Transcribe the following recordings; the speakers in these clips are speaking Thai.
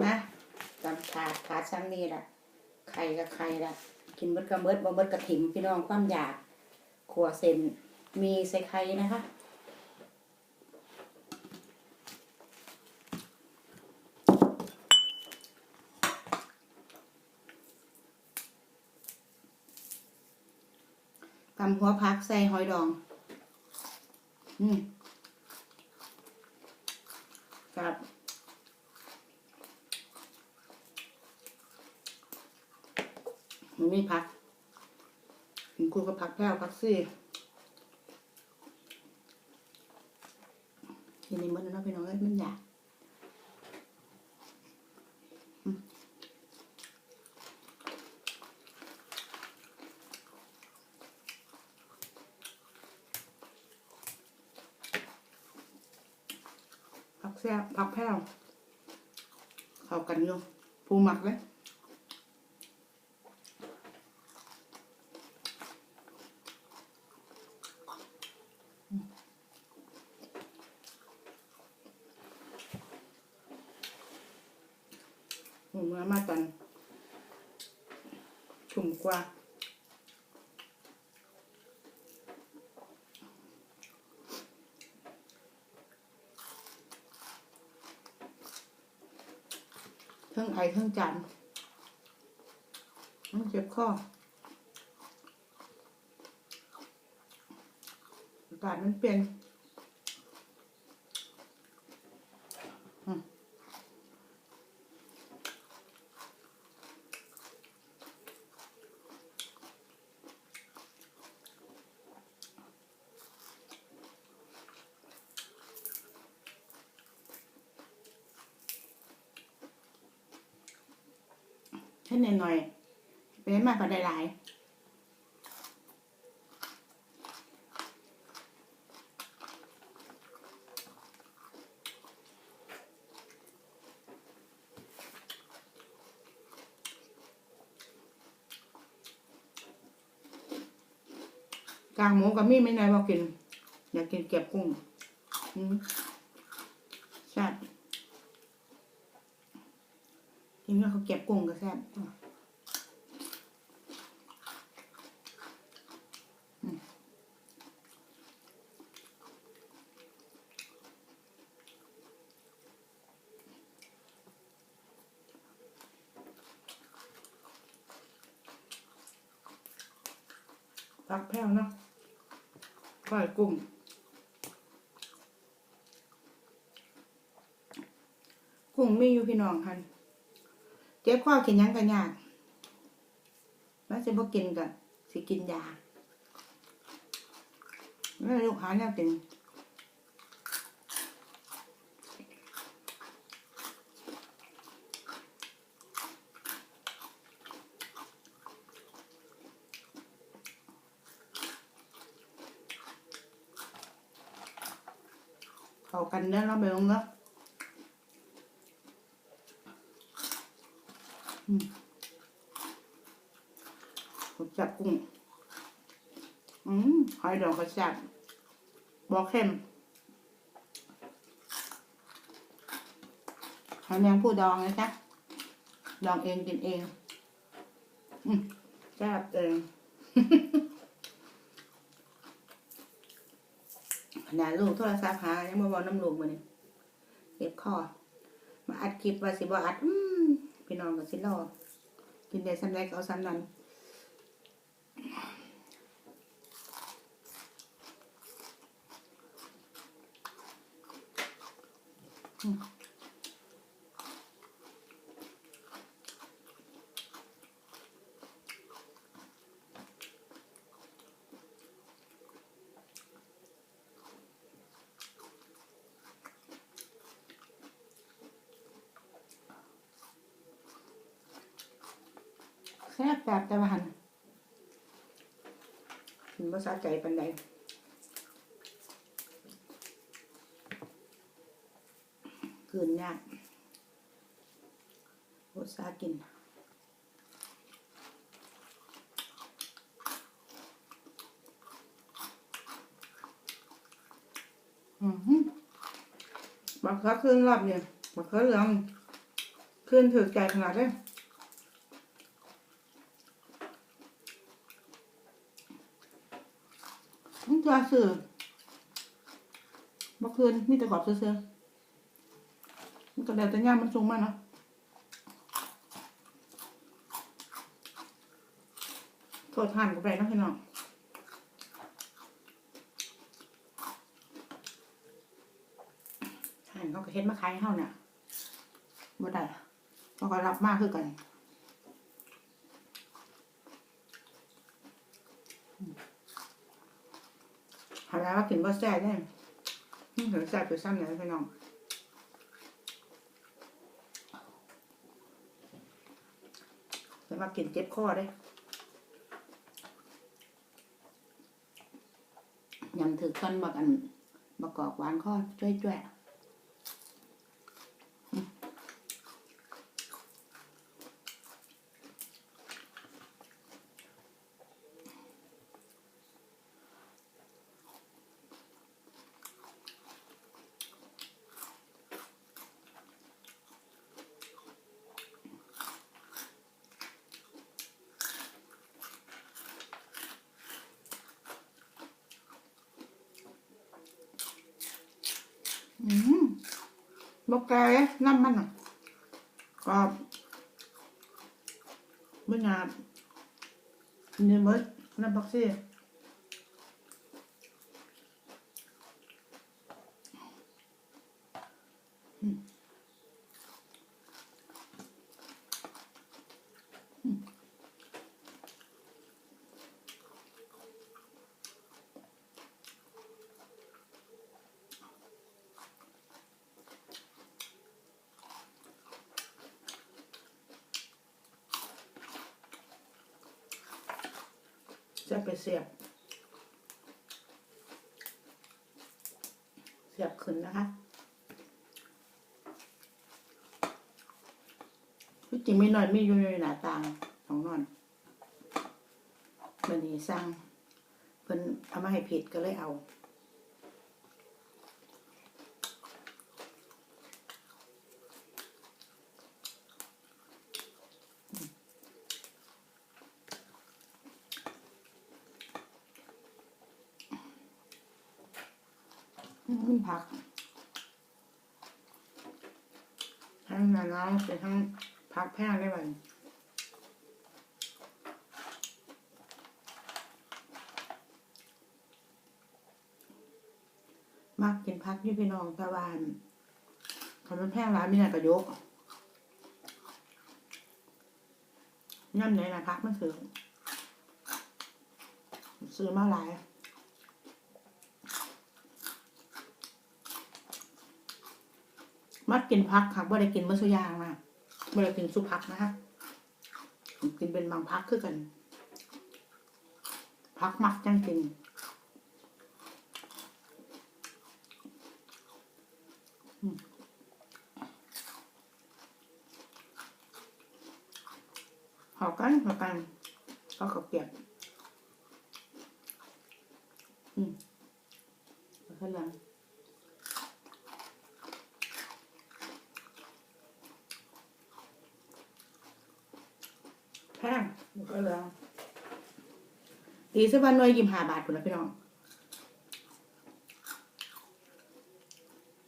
มาตำถาดถาดซ้ำนี่ล่ะไข่กับไข่ละกินเบิดกับเบิดบ่เบิดกับถิ่มพี่น้องความอยากขัวเส้นมีใส่ไข่นะคะกำหัวพักใส่หอยดอง อืมกับ มันมีผักคุณครูก็ผักแพ้วผักซี่ทีนี้มันเนาะพี่น้องเอ้ยมันอยากอืมผักแซ่บผักแพ้วเข้ากันอยู่ปูหมักเลย ห มูมาตันชุ่มกว่าเครื่องไอเครื่องจานต้องเจ็บข้ออากาศมันเปลี่ยน แค่หน่อยๆเป็นมากกว่าได้หลายกลางหมูกับมีไม่นายบอกกิน อยากกินเก็บกุ้ง อืมแซ่บกินแล้ว เก็บกุ้งก็แซ่บพักแพ้วเนาะก้อยกุ้งกุ้งมีอยู่พี่น้องคัน เจ็บข้อกินยังกันยากแล้วจะบ่กินกับสิกินยาแล้วลูกหาแนวกินเขากันเด้อเราไปลงเนาะ ผมจับกุ้ง อืมหอยดองก็จับบอกเข้มหอยแมงผู้ดองนะจ๊ะ ดองเองกินเอง อืมจับเองขนาดลูกโทรศัพท์หายังมาบอกน้ำลูกมาเนี่ยเก็บคอมาอัดคลิปว่าสิบ่อัด อืม พี่น้องกับสิรอกินได้ซ้ำไดก็เอาซ้ำนั้นอืม แซ่บแบบแต่ว่าหันถึงภาษาใจปันใดกืนยากภาษากินอือหือบักเขือครึ่งรอบเนี่ยบักเขือเหลืองขึ้นถือใจขนาดเลย นี่จะสื่อบ่คืนนี่แต่กรอบซื่อมันก็แล้วแต่ย่ามันสูงมากเนาะโทษทานกับไปเนะพี่น้องทานเขาก็เฮ็ดมาขายให้เฮาเนี่ยบ่ได้เขาก็รับมากคือกัน หาแล้วว่ากินบ่แซ่บได้อืมเดี๋ยวแซ่บไปซ้ำไหนพี่น้องแต่มากินเจ็บคอได้ยำถือกันบักอันบักกอกหวานข้อจ้อยๆ อืมบกแก่น้ำมันอะกรอบเมื่อไงเนื้อมดน้ำบักซี่ จะไปเสียบเสียบขึ้นนะคะที่จริงไม่น้อยมีอยู่ในหน้าต่างของนอนวันนี้สร้างเพิ่นเอามาให้ผิดก็เลยเอา อืมผักทั้งนาน้องเป็นทั้งผักแพงได้ไหมมักกินผักอยี่พี่น้องต่ว่าคำมันแพงร้านมีนากระยกย่ำไหนนะพักมันซื้อซื้อมาหลาย มัดกินพักค่ะบ่ได้กินมื่อสุยางนะบ่ได้กินสุพักนะคะกินเป็นบางพักคือกัน พักมักจังกินหอกันหอกันก็ขาวเปียกอืมแล้วก็ลัง แพงก็เลยตีสักวันหน่วยยิมหาบาทคุณนะพี่น้อง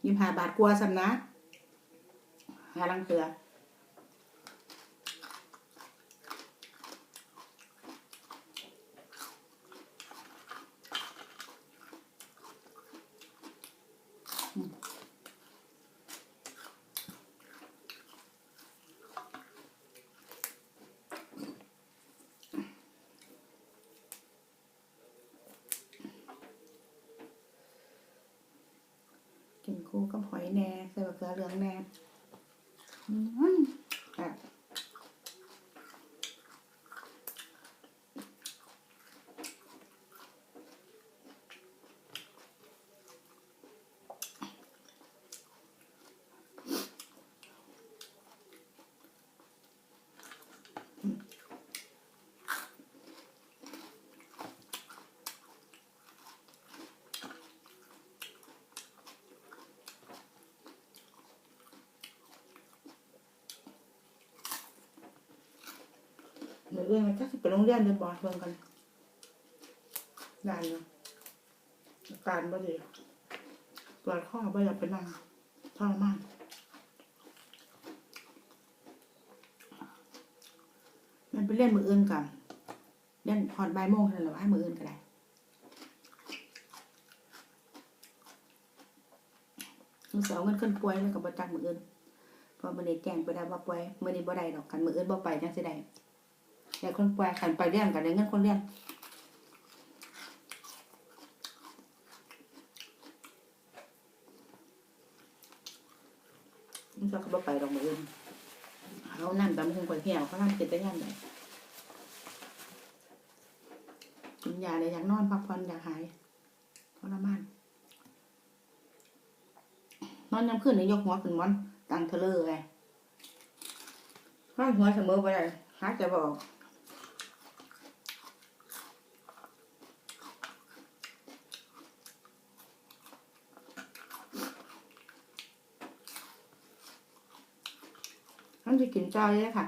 ยิมหาบาทกลัวสันะหาลังเตือ กินคู่กับหอยแหน่ใส่บบเขือเหลืองแหน่ อืมอะเมื่อเอื้อนถ้าสิไปโรงเรียนเดินบอลเบิ่งกันงานเนาะอาการบ่ดีปวดข้อบ่อยากไปนั่งทรมานมันไปเล่นมืออื่นกันเล่นพอดใบโมงเท่านั้นแหละว่ามืออื่นก็ได้มือสองเงินขึ้นป่วยแล้วกับบจักมืออื่นเพอมันนี้แจ้งไปได้ว่าป่วยมือนี้บ่ได้ดอกกันมืออื่นบ่ไปจังสิได้ แต่คนป่วยขันไปเรียนกันได้เงินคนเรียนมันจะเขาไปดอกมืออื่นเขานั่นตามคงไปเที่ยวเขานั่นกินได้ยังไงกินยาเลยอยากนอนพักผ่อนอยากหายทรมานนอนยามขึ้นในยกหัวขึ้นมอนตังเทเลอร์ไงห้อยหัวเสมอไปเลยหาใจบอก จะกินจอยเลยค่ะ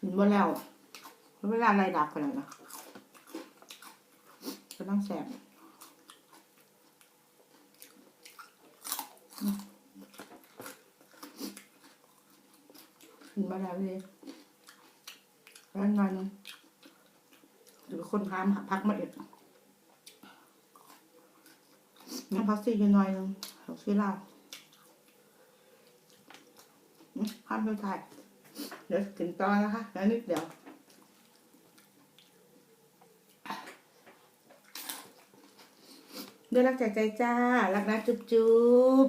กินบ่แล้วเวลาอะไรดับกันเลยนะก็ต้องแสบขึ้นมาแล้วเลยร้านงานหรือคนพามพักมาเอ็ดน้ำพักซี่กันหน่อยนึงผักซี่ลาวอืมห้า มไม่ถ่ายเดี๋ยวถึงตอนะคะแล้วนิดเดียวด้วยรักใจใจจ้า รักนะจุ๊บจุ๊บ